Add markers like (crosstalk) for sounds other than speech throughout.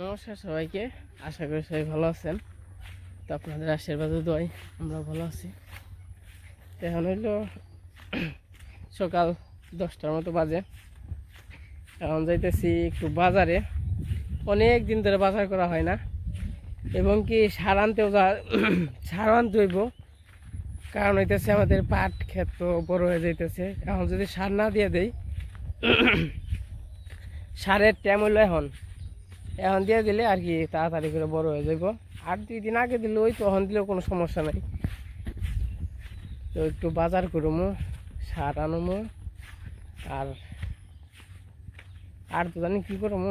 নমস্কার সবাইকে, আশা করি সবাই ভালো আছেন। তো আপনাদের আশীর্বাদে দোয়াই আমরা ভালো আছি। এখন হইল (clears throat) সকাল দশটার মতো বাজে। এখন যাইতেছি একটু বাজারে। অনেক দিন ধরে বাজার করা হয় না। এবং কি সার আনতেও যা (clears throat) সার আনতে হইব। কারণ হইতেছে আমাদের পাট ক্ষেত বড় হয়ে যাইতেছে। এখন যদি সার না দিয়ে দেই, (clears throat) সারের টাইম হইল এখন। এখন দিয়ে দিলে আর কি তাড়াতাড়ি করে বড় হয়ে যাব আর দুই দিন আগে দিলে ওই তখন দিলেও কোনো সমস্যা নাই। তো একটু বাজার করব সার আনব আর আর তো জানি কী করব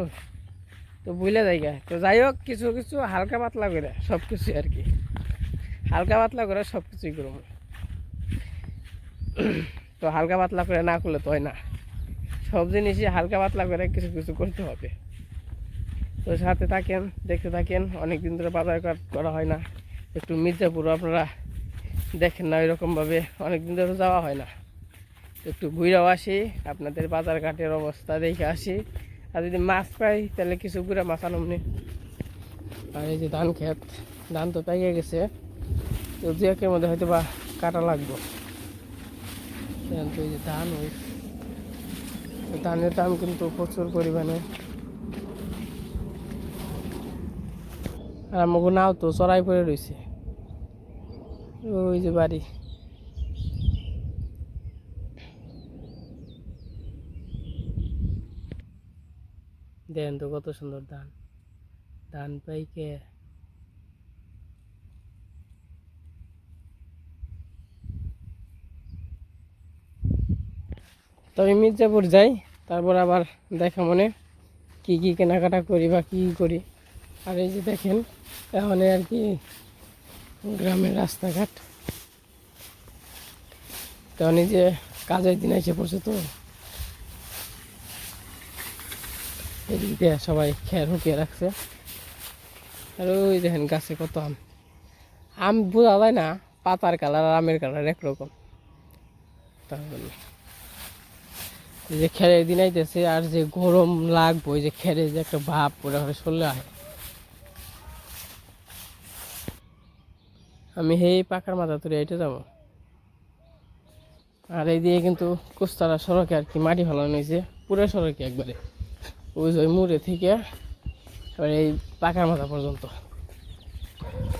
তো বুঝলে জায়গা। তো যাই হোক, কিছু কিছু হালকা পাতলা করে সব কিছু আর কি। হালকা পাতলা করে সব কিছুই করব তো হালকা পাতলা করে না করলে তো হয় না। সব জিনিসই হালকা পাতলা করে কিছু কিছু করতে হবে। তো সাথে থাকেন, দেখতে থাকেন। অনেক দিন ধরে বাজার করা- হয় না। একটু মির্জাপুর আপনারা দেখেন না, ওইরকমভাবে অনেক দিন ধরে যাওয়া হয় না। একটু ঘুরেও আসি, আপনাদের বাজার ঘাটের অবস্থা দেখে আসি। আর যদি মাছ পাই, তাহলে কিছু ঘুরে মাছ আনমনি আর এই যে ধান ক্ষেত, ধান তো পেয়ে গেছে। তো দু একের মধ্যে হয়তো বা কাটা লাগবো। এই যে ধান, ওই ধানের দাম কিন্তু প্রচুর পরিমাণে। আর নাও তো চড়াই পড়ে রয়েছে ওই যে বাড়ি। দেন তো কত সুন্দর ধান। ধান পাইকে তো আমি মির্জাপুর যাই, তারপর আবার দেখা মনে কি কি কেনাকাটা করি বা কি করি। আর এই যে দেখেন, এখন আর কি গ্রামের রাস্তাঘাট। তখন এই যে কাজের দিন এসে পড়ছে তো। এদিক দিয়ে সবাই খেয়ার হুকিয়ে রাখছে। আর ওই দেখেন গাছে কত আম। আম বোঝা যায় না, পাতার কালার আর আমের কালার একরকম। তার এই যে খেরের দিন আইতেছে, আর যে গরম লাগবো, ওই যে খেরে যে একটা ভাব পুরো সরলে আমি সেই পাকার মাথা তুলে হেঁটে যাব। আর এই দিয়ে কিন্তু কোস্তারা সড়কে আর কি মাটি ফেলানো হয়েছে, পুরো সড়কে একবারে। ওই যে মুড়ে থেকে এবার এই পাকার মাথা পর্যন্ত।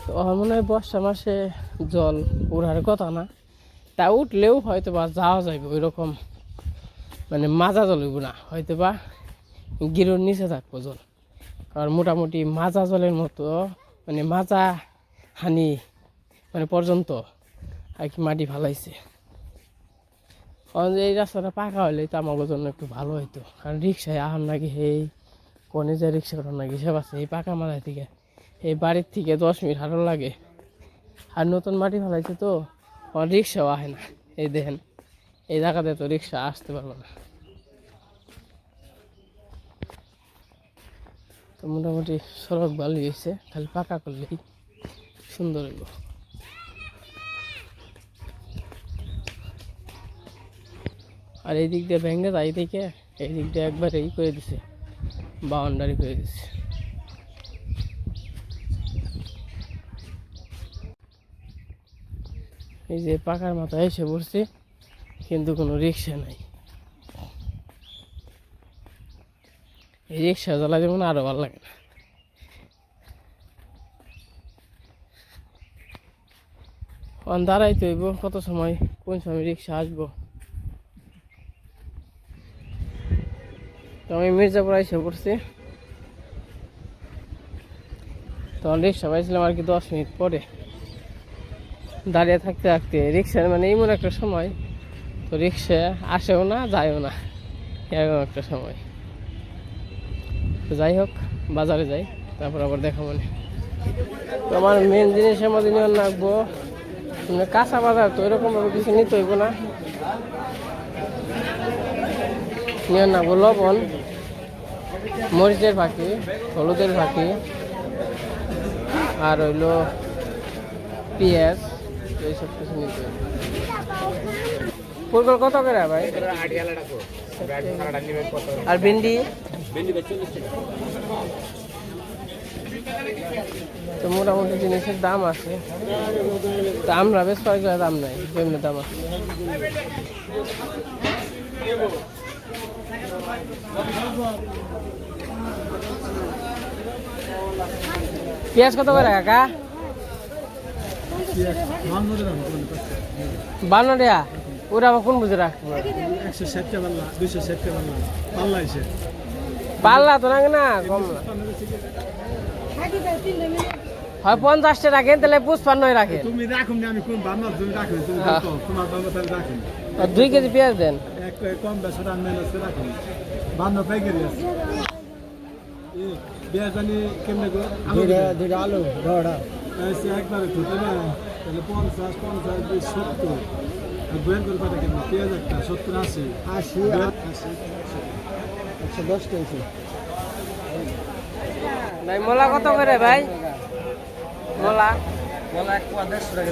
তো মনে হয় বর্ষা মাসে জল উড়ার কথা না, তা উঠলেও হয়তো বা যাওয়া যাবে ওই রকম মানে মাজা জল হইব না হয়তো বা গিরোর নিচে থাকব জল। আর মোটামুটি মাজা জলের মতো মানে মাজা হানি মানে পর্যন্ত আর কি মাটি ফালাইছে। এই রাস্তাটা পাকা হলে তো আমার জন্য একটু ভালো হইতো। কারণ রিক্সায় আহার নাকি সেই, কনে যে রিক্সা করার নাকি সে আছে। এই পাকা মাথায় থেকে, এই বাড়ির থেকে দশ মিনিট হাঁটার লাগে। আর নতুন মাটি ফেলাইছে তো আমার রিক্সাও আহে না। এই দেখেন, এই জায়গাতে তো রিক্সা আসতে পারব না। তো মোটামুটি সড়ক ভালো হয়েছে খালি পাকা করলেই সুন্দর হইব। আর এই দিক দিয়ে ভেঙে তাই থেকে এই দিক দিয়ে একবার এই করে দিছে বাউন্ডারি করে দিছে। এই যে পাকার মাথায় এসে পড়ছে, কিন্তু কোনো রিক্সা নাই। এই রিক্সা চালা যেমন আরও ভালো লাগে না। দাঁড়াইতে হইব, কত সময়, কোন সময় রিক্সা আসব? তো আমি মির্জাপুর এসে পড়ছি। তখন রিক্সা পাইছিলাম আর কি দশ মিনিট পরে। দাঁড়িয়ে থাকতে থাকতে রিক্সার মানে এমন একটা সময়, তো রিক্সা আসেও না, যায়ও না, এরকম একটা সময়। তো যাই হোক, বাজারে যাই, তারপর আবার দেখা মানে তো আমার মেন জিনিসের মধ্যে নিয়ে মানে কাঁচা বাজার তো এরকমভাবে কিছু নিতে হইব না। নিয়ে রাখব লবণ মরিচের ফাঁকি, হলুদের ফাঁকি, আর হইল পেঁয়াজ, এইসব কিছু নিতে ফুলকল কত করে ভাই? আর ভেন্ডি? তো মোটামুটি জিনিসের দাম আছে। তো আমরা বেশ কয়েকটা দাম নাই, যেমনি দাম আছে। পেঁয়াজ কত করে কাকা? বান্ন টাকা। ওরা আমার কোন বুঝে রাখব একশো পাল্লা দুইশো ষাটটা পাল্লা পাল্লা এসে পাল্লা তো না। কম হয় পঞ্চাশটা রাখেন তাহলে পুষ্পান্নয় রাখেন। তুমি রাখুন আমি কোন বান্নার তুমি রাখুন তুমি হ্যাঁ। তোমার বান্না তাহলে রাখুন। আর দুই কেজি পেঁয়াজ দেন। কম রান মেহনত করে রাখুন বান্ন পাইকারি আছে। পেঁয়াজ জানি কেমনে গো দুইটা আলু বড়টা এসে একবারে ঠুকে না তাহলে পঞ্চাশ পঞ্চাশ বিশ সত্তর আর বইয়ের করে পাঠা কেমন? পেঁয়াজ একটা সত্তর আশি। আশি আশি একশো দশ কেজি। ভাই মোলা কত করে ভাই? মোলা? বলা এক পোয়া দেড়শো টাকা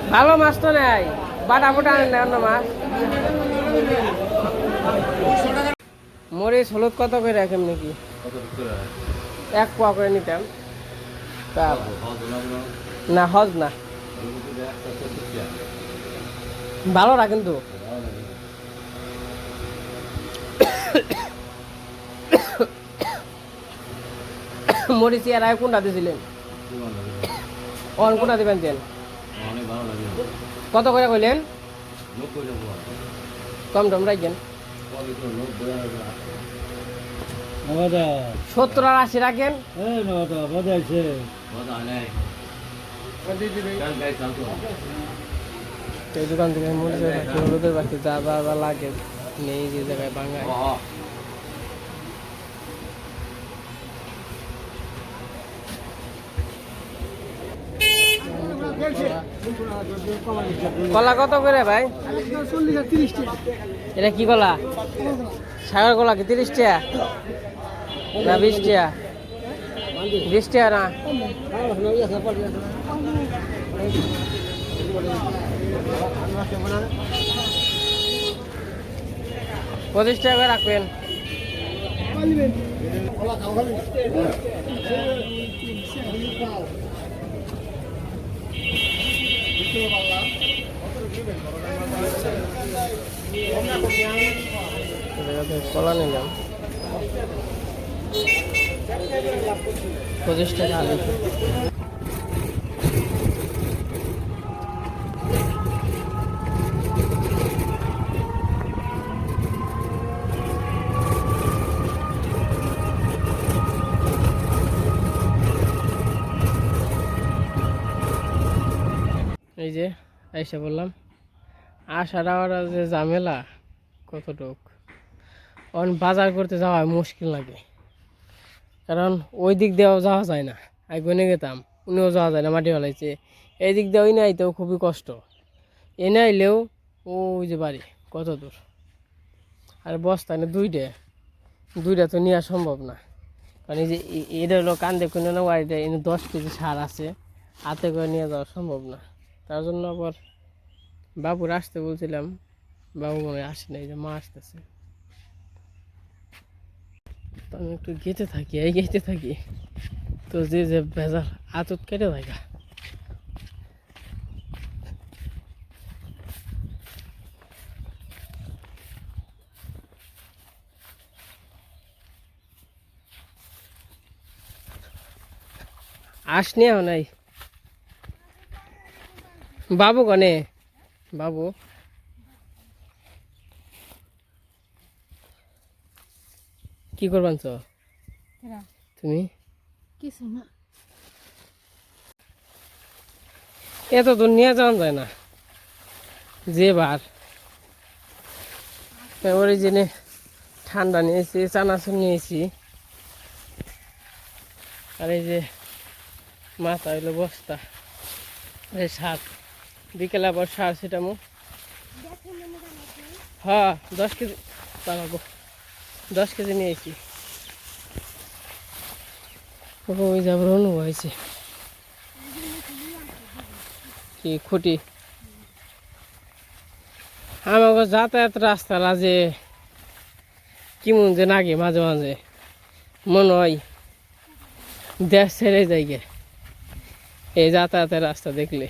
ভালো মাছ তো নেই। বাটা বুটা আনেন না অন্য মাছ। মরিচ, হলুদ কত করে রাখেন নাকি? এক পোয়া করে নিতাম। না, হজ না। ভালো রাখেন তো মরিচ আর কোনটা দিয়েছিলেন অন কোনটা দিবেন দেন? কত করে কইলেন? কম টম রাখবেন সত্তর আর আশি রাখেন। এই দোকান থেকে মরিচের বাকি হলুদের বাকি যা যা লাগে, নেই যে জায়গায় বাঙায় কলা কত করে ভাই? এটা কি কলা? সাগর কলা কি? তিরিশ টাকা? না, বিশ টাকা। বিশ টাকা না? পঁচিশ টাকা রাখবেন। কলা নিলাম পঁচিশ টাকা আলু এই যে আইসা বললাম। আসা যাওয়ার যে ঝামেলা, কতটুক? অন বাজার করতে যাওয়া মুশকিল লাগে। কারণ ওই দিক দিয়েও যাওয়া যায় না। আই গনে গেতাম, উনিও যাওয়া যায় না, মাটি ফেলাইছে। এই দিক দিয়ে ওই নাইতেও খুবই কষ্ট। এ নাইলেও ওই যে বাড়ি, কত দূর? আর বস্তা না দুইটা দুইটা তো নেওয়া সম্ভব না। কারণ এই যে এটা হলো কান্দে কোনো না বাড়িটা এনে দশ কেজি সার আছে, হাতে করে নিয়ে যাওয়া সম্ভব না। তার জন্য আবার বাবুর আসতে বলছিলাম, বাবু মনে আসে না এই যে মা আসতেছে। তো আমি একটু গেতে থাকি, এই গেতে থাকি। তো যে যে ভেজাল আতত কেটে থাকা আসনি নাই বাবু কনে? বাবু। কি করবান চ তুমি? কিছু না। এত দূর নিয়ে যাওয়া যায় না। যে বার। ওই জেনে ঠান্ডা নিয়েছি চানাচুর নিয়েছি। আর এই যে মাথা হইল বস্তা এই বিকেলে আবার সার সেটামো হ্যাঁ দশ কেজি পাবো দশ কেজি নিয়েছি। ওই যাবার অনুভব হয়েছে। কি খুঁটি। আমাকে যাতায়াত রাস্তা যে কেমন যে নাগে মাঝে মাঝে। মনে হয় দেশ ছেড়ে যাই গে। এই যাতায়াতের রাস্তা দেখলে।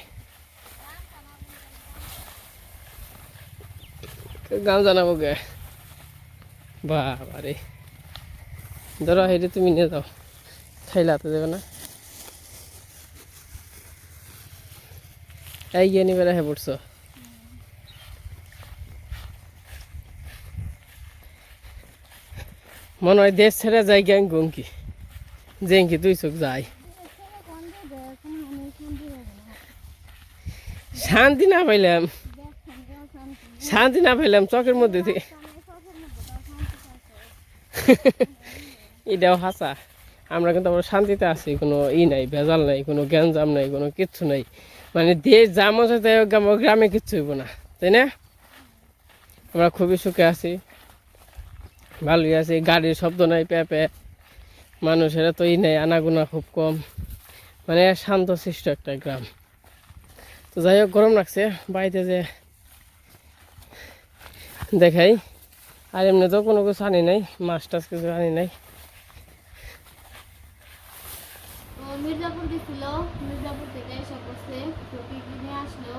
গান জানাব গে বাবারে। ধরো হেঁটে তুমি নিয়ে যাও। খাইলে হাতে দেবে না? এই গিয়ে নিবে রেখে পড়ছো মনে হয় দেশ ছেড়ে যাই গ্যাং গঙ্কি জেঙ্কি দুই চোখ যায়। শান্তি না পাইলাম। শান্তি না পাইলাম চকের মধ্যে এটাও হাসা। আমরা কিন্তু আমরা শান্তিতে আছি, কোনো ই নাই, ভেজাল নাই, কোনো গ্যাঞ্জাম নাই, কোনো কিচ্ছু নাই। মানে দেশ যা মজা তাই গ্রামে কিচ্ছু হইব না, তাই না? আমরা খুবই সুখে আছি, ভালোই আছি, গাড়ির শব্দ নাই পেঁপে মানুষের তো ই নেই, আনাগোনা খুব কম। মানে শান্ত সৃষ্ট একটা গ্রাম। তো যাই হোক, গরম লাগছে, বাড়িতে যে দেখাই। আর এমনি তো কোনো কিছু আনি নাই মাছ টাছ কিছু আনি নাই। মির্জাপুর গেছিল, মির্জাপুর থেকে আসলো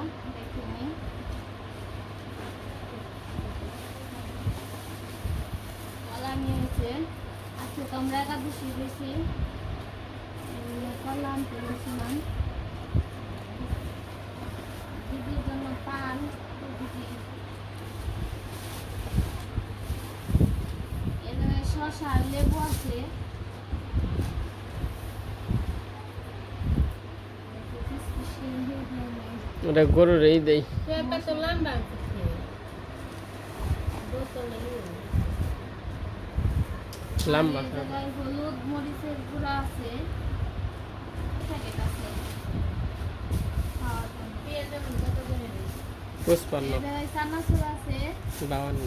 বেশি দিদির জন্য পান এখানে শশা লেবু আছে। ওটা গরুর এই দেই লম্বা হলুদ মরিচের গুঁড়া আছে। পুষ্পান্ন বাউান্ন।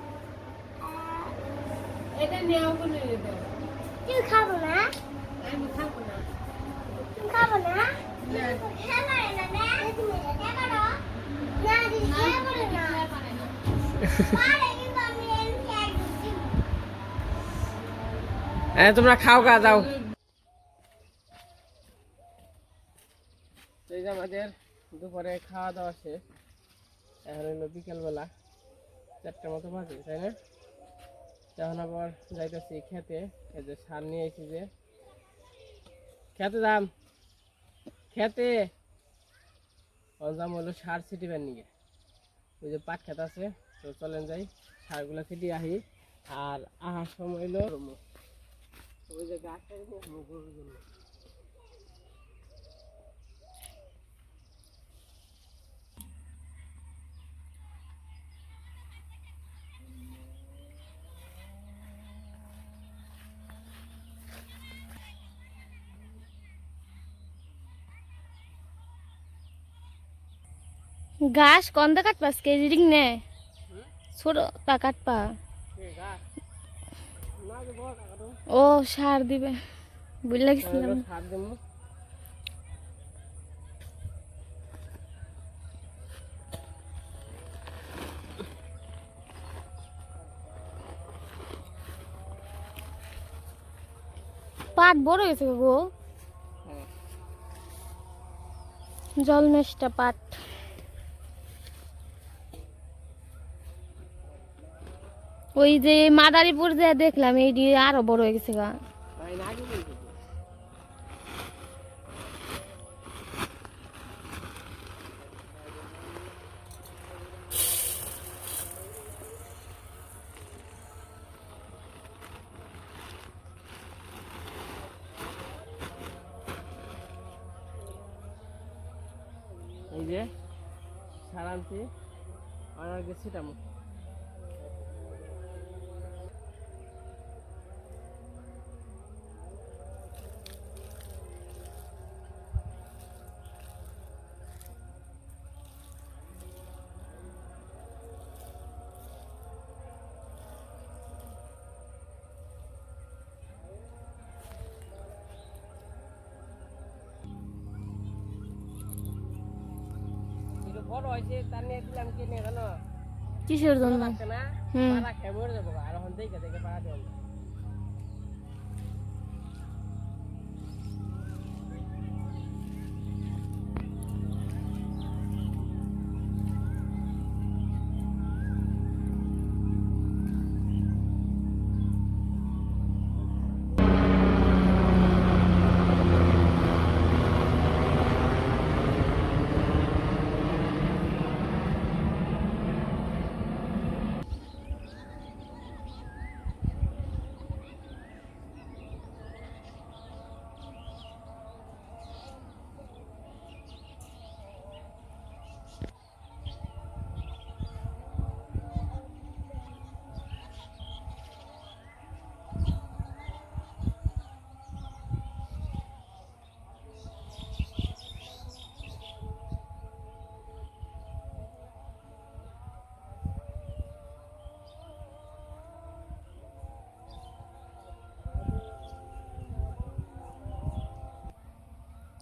এটা নিয়ে অবনি দাও তুমি খাব না? আমি খাব না। তুমি খাব না? না। হ্যাঁ তোমরা খাও গা যাও। তো এই যে আমাদের দুপুরে খাওয়া দাওয়া শেষ। এখন হলো বিকেলবেলা চারটার মতো বাজে তাই না? তখন আবার যাইতেছি খেতে। এই যে সার নিয়ে এসেছি যে। খেতে দাম খেতে। অঞ্জাম হলো সার ছিটিবার নিয়ে ওই যে পাট খেতে আছে। তো চলেন যাই, সারগুলো ছিটি আহি। আর আহার সময় হলো ওই যে গাছটা জন্য ঘাস কন্দা কাটপা কেজি রিং নে। ছোট তা কাটপা ও সার দিবে। বুঝলে গেছিলাম সার দেবো পাট বড় হয়েছে গো। হ্যাঁ। জল মেশটা পাট। ওই যে মাদারীপুর যে দেখলাম এই দিয়ে আরও বড় হয়ে গেছে গা। এই যে, সারান্তি আমার আগে বড় হয়েছে তার নিয়ে দিলাম কে নিয়ে জানো কিসের জন্য? হুম। আর এখন দেখে দেখে পাড়া দেবো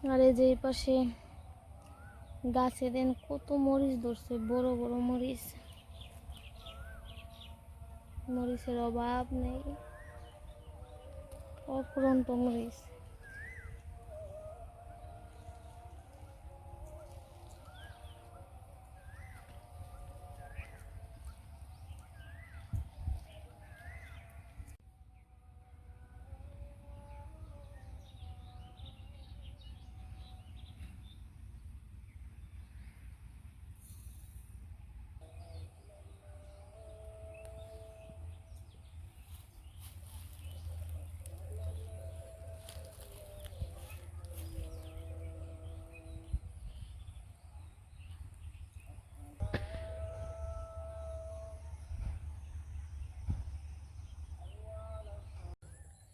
আর এই যে এই পাশে গাছে দেন কত মরিচ ধরছে, বড় বড় মরিচ। মরিচের অভাব নেই। অফুরন্ত মরিচ।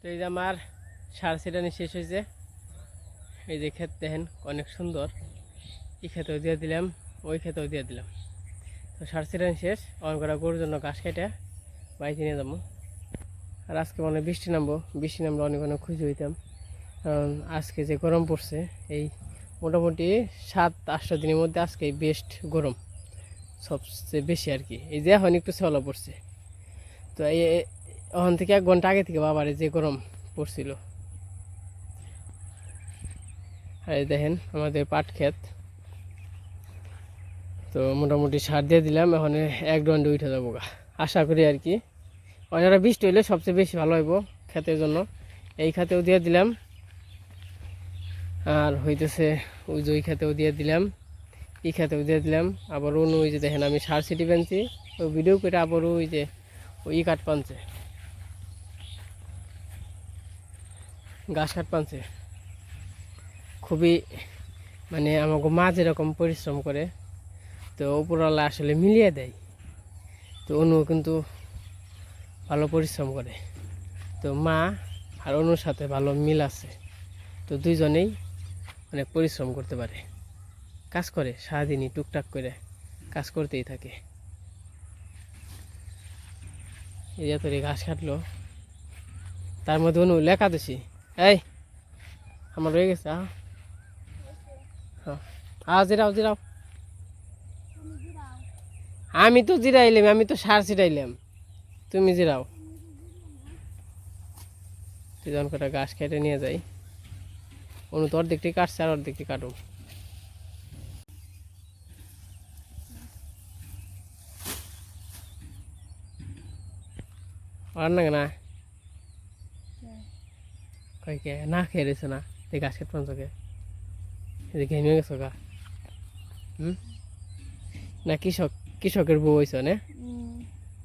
তো এই যে আমার সার ছিটানি শেষ হয়েছে। এই যে ক্ষেত দেখেন, অনেক সুন্দর। এই ক্ষেতেও দিয়ে দিলাম, ওই ক্ষেতেও দিয়ে দিলাম। তো সার ছিটানি শেষ, অন করা গরুর জন্য ঘাস কেটে বাড়িতে নিয়ে যাব। আর আজকে মনে বৃষ্টি নামবো, বৃষ্টি নামলে অনেক অনেক খুশি হইতাম। কারণ আজকে যে গরম পড়ছে, এই মোটামুটি সাত আটশো দিনের মধ্যে আজকে বেস্ট গরম। সবচেয়ে বেশি আর কি। এই যে এখন একটু শ্যাওলা পড়ছে। তো এই- ওখান থেকে এক ঘণ্টা আগে থেকে বাবারে যে গরম পড়ছিল। আর দেখেন, আমাদের পাট ক্ষেত। তো মোটামুটি সার দিয়ে দিলাম, এখন এক দণ্ডে উঠে যাব গা। আশা করি আর কি। অনেকটা বৃষ্টি হইলে সবচেয়ে বেশি ভালো হইব ক্ষেতের জন্য। এই খাতেও দিয়ে দিলাম। আর হইতেছে ওই যে ওই খাতেও দিয়ে দিলাম। এই খাতেও দিয়ে দিলাম। আবার অন্য ওই যে দেখেন আমি সার সিটি পেনছি ওই ভিডিও করে আবার ওই যে ওই কাঠ পানছে গাছ কাঠ পানছে। খুবই মানে আমাকে মা যেরকম পরিশ্রম করে, তো উপরওয়ালা আসলে মিলিয়ে দেয়। তো অনু কিন্তু ভালো পরিশ্রম করে। তো মা আর অনুর সাথে ভালো মিল আছে। তো দুইজনেই অনেক পরিশ্রম করতে পারে। কাজ করে, সারাদিনই টুকটাক করে কাজ করতেই থাকে। এই যে তোর ঘাস কাটলো, তার মধ্যে অনু লেখা দিছি। এই, আমার রয়ে গেছে, আহ। হ্যাঁ। আহ, জিরাও জিরাও। আমি তো জিরাইলাম, আমি তো সার ছিটাইলাম। তুমি জিরাও। যখন কটা গাছ কেটে নিয়ে যাই। অনু তো অর্ধেকটি কাটছে আর অর্ধেকটি কাটুম আর না না কয় কে না খেয়ে রয়েছে না এই গাছ খেত গেছো গা। হুম? না কৃষক কৃষকের বউ হয়েছ না?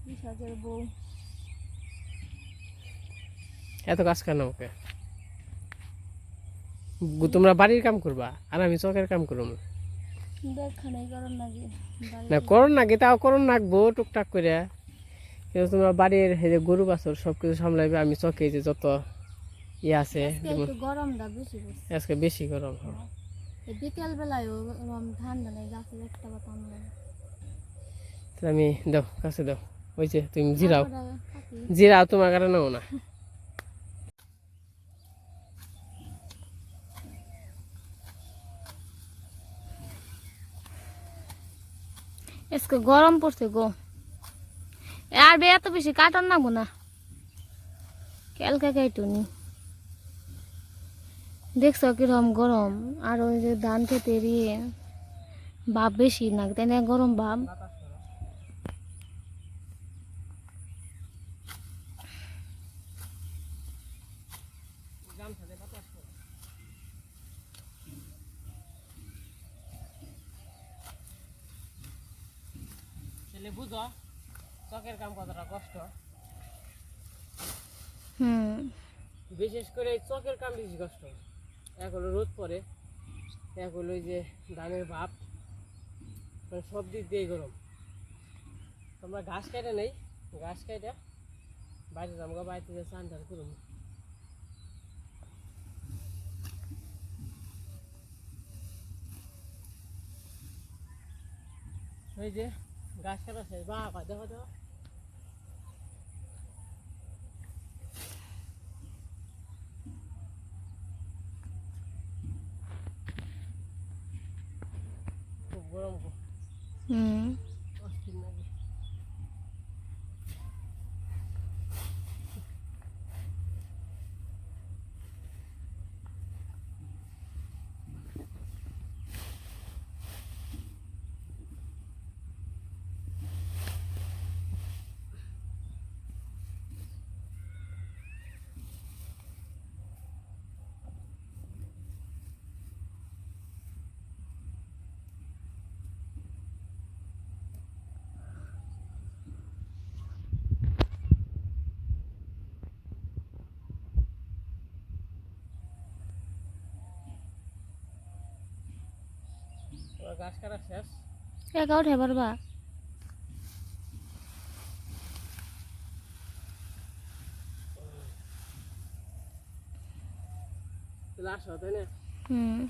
কৃষকের বউ। এত কাজ কেন ওকে? তোমরা বাড়ির কাম করবা আর আমি চকের কাম করব না করুন নাকি তাও করুন নাকবো টুকটাক করে কিন্তু তোমরা বাড়ির যে গরু বাছর সব কিছু সামলাইবে আমি চকে যে যত ইয়ে আছে গরমটা বেশি আজকে বেশি গরম হয় বিকেল বেলায়ও ঠান্ডা নেই গাছের একটা পাতা আমরা আমি দাও কাছে দাও। ওই যে তুমি জিরাও। জিরাও তোমার না। আজকে গরম পড়ছে গো। আর বে এত বেশি কাটন নাবো না। কালকে কাইটুনি। দেখছ কিরম গরম? আর ওই যে ধান খেতে এরিয়ে ভাব বেশি না তাই না? গরম তাহলে বুঝো চকের কাম কতটা কষ্ট। হুম। বিশেষ করে এই চকের কাম বেশি কষ্ট। এক হলো রোদ পরে এক হলো যে ধানের ভাপ মানে সব দিক দিয়ে গরম। তোমরা ঘাস কাটা নেই, ঘাস কাটা বাইরে যাব বাড়িতে যে চান টান করুন। ওই যে গাছ কাটা শেষ বা দেখো দেখো খুব গরম খুব হুম অস্থির লাগে তোমার গাছ কাটা শেষ। একা উঠে পারবা। আসো তাই না। হুম।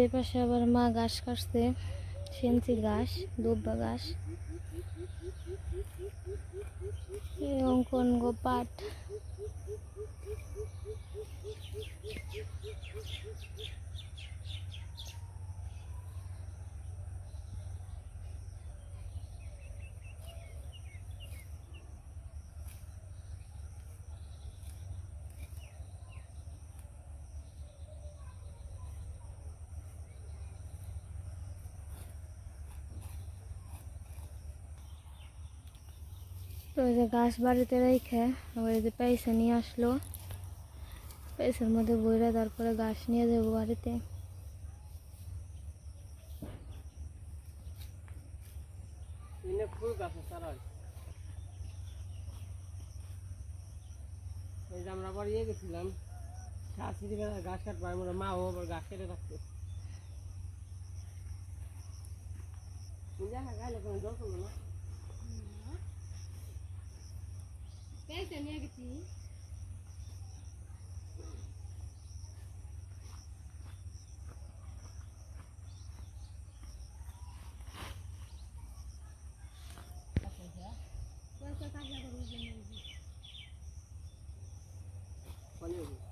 এই পাশে আবার মা ঘাস কাটছে সেন্সি ঘাস দুব্বা ঘাস। অঙ্কন গো পাট ওই যে গাছ বাড়িতে রেখে এই যে পয়সা নিয়ে আসলো। পয়সার মধ্যে বইরা তারপরে গাছ নিয়ে যাব বাড়িতে। এই যে আমরা আবার ইয়ে গেছিলাম গাছ ছিঁড়ে বেড়া গাছ কাটবো আমরা মাও আবার গাছ কেটে রাখতো দেখা গাইলে কোনো করল না নিয়ে গেছি পানি হবে।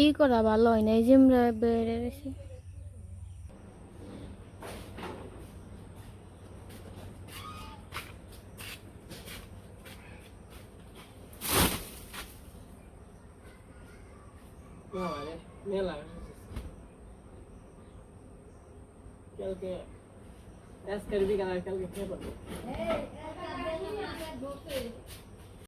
ই করা ভালো হয় না এই যে আমরা বেড়ে গেছি বাবারে, মেলা কালকে আজকের বিকাল